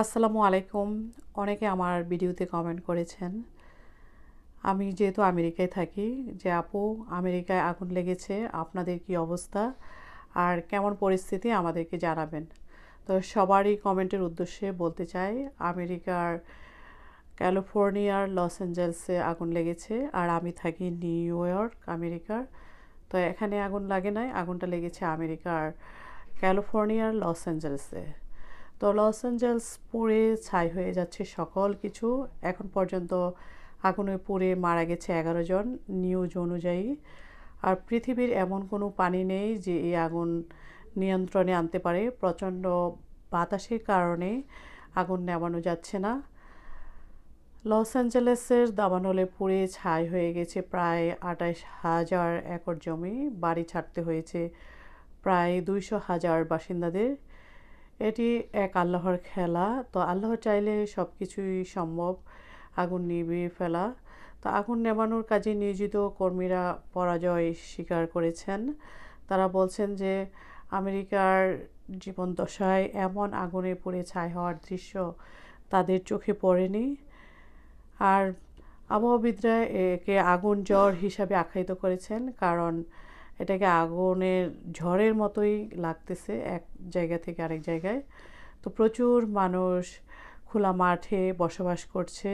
আসসালামু আলাইকুম। অনেকে আমার ভিডিওতে কমেন্ট করেছেন। আমি যেহেতু আমেরিকায় থাকি, যে আপু, আমেরিকায় আগুন লেগেছে, আপনাদের কি অবস্থা? আর কেমন পরিস্থিতি আমাদেরকে জানাবেন। তো সবারই কমেন্টের উদ্দেশ্যে বলতে চাই, আমেরিকার ক্যালিফোর্নিয়ার লস অ্যাঞ্জেলসে আগুন লেগেছে, আর আমি থাকি নিউ ইয়র্ক, আমেরিকার। তো এখানে আগুন লাগে নাই, আগুনটা লেগেছে আমেরিকার ক্যালিফোর্নিয়ার লস অ্যাঞ্জেলসে। তো লস অ্যাঞ্জেলস পুড়ে ছাই হয়ে যাচ্ছে সকল কিছু। এখন পর্যন্ত আগুনে পুড়ে মারা গেছে এগারো জন নিউজ অনুযায়ী। আর পৃথিবীর এমন কোনো পানি নেই যে এই আগুন নিয়ন্ত্রণে আনতে পারে। প্রচণ্ড বাতাসের কারণে আগুন নেভানো যাচ্ছে না। লস অ্যাঞ্জেলেসের দাবানলে পুড়ে ছাই হয়ে গেছে প্রায় আঠাশ হাজার একর জমি। বাড়ি ছাড়তে হয়েছে প্রায় দুইশো হাজার বাসিন্দাদের। এটি এক আল্লাহর খেলা। তো আল্লাহ চাইলে সব কিছুই সম্ভব আগুন নিভিয়ে ফেলা। তো আগুন নেভানোর কাজে নিয়োজিত কর্মীরা পরাজয় স্বীকার করেছেন। তারা বলছেন যে, আমেরিকার জীবনদশায় এমন আগুনে পুড়ে ছাই হওয়ার দৃশ্য তাদের চোখে পড়েনি। আর আবহাওয়াবিদরা একে আগুন জ্বর হিসাবে আখ্যায়িত করেছেন, কারণ এটাকে আগুনের ঝড়ের মতোই লাগতেছে এক জায়গা থেকে আরেক জায়গায়। তো প্রচুর মানুষ খোলা মাঠে বসবাস করছে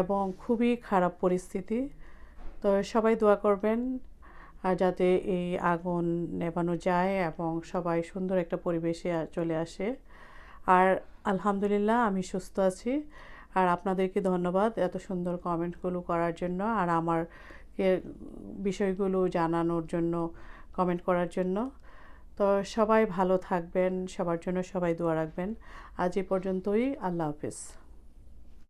এবং খুবই খারাপ পরিস্থিতি। তো সবাই দোয়া করবেন যাতে এই আগুন নেভানো যায় এবং সবাই সুন্দর একটা পরিবেশে চলে আসে। আর আলহামদুলিল্লাহ আমি সুস্থ আছি। আর আপনাদেরকে ধন্যবাদ এত সুন্দর কমেন্টগুলো করার জন্য। আর আমার বিষয়গুলো জানানোর জন্য কমেন্ট করার জন্য। তো সবাই ভালো থাকবেন, সবার জন্য সবাই দোয়া রাখবেন। আজ এ পর্যন্তই, আল্লাহ হাফিজ।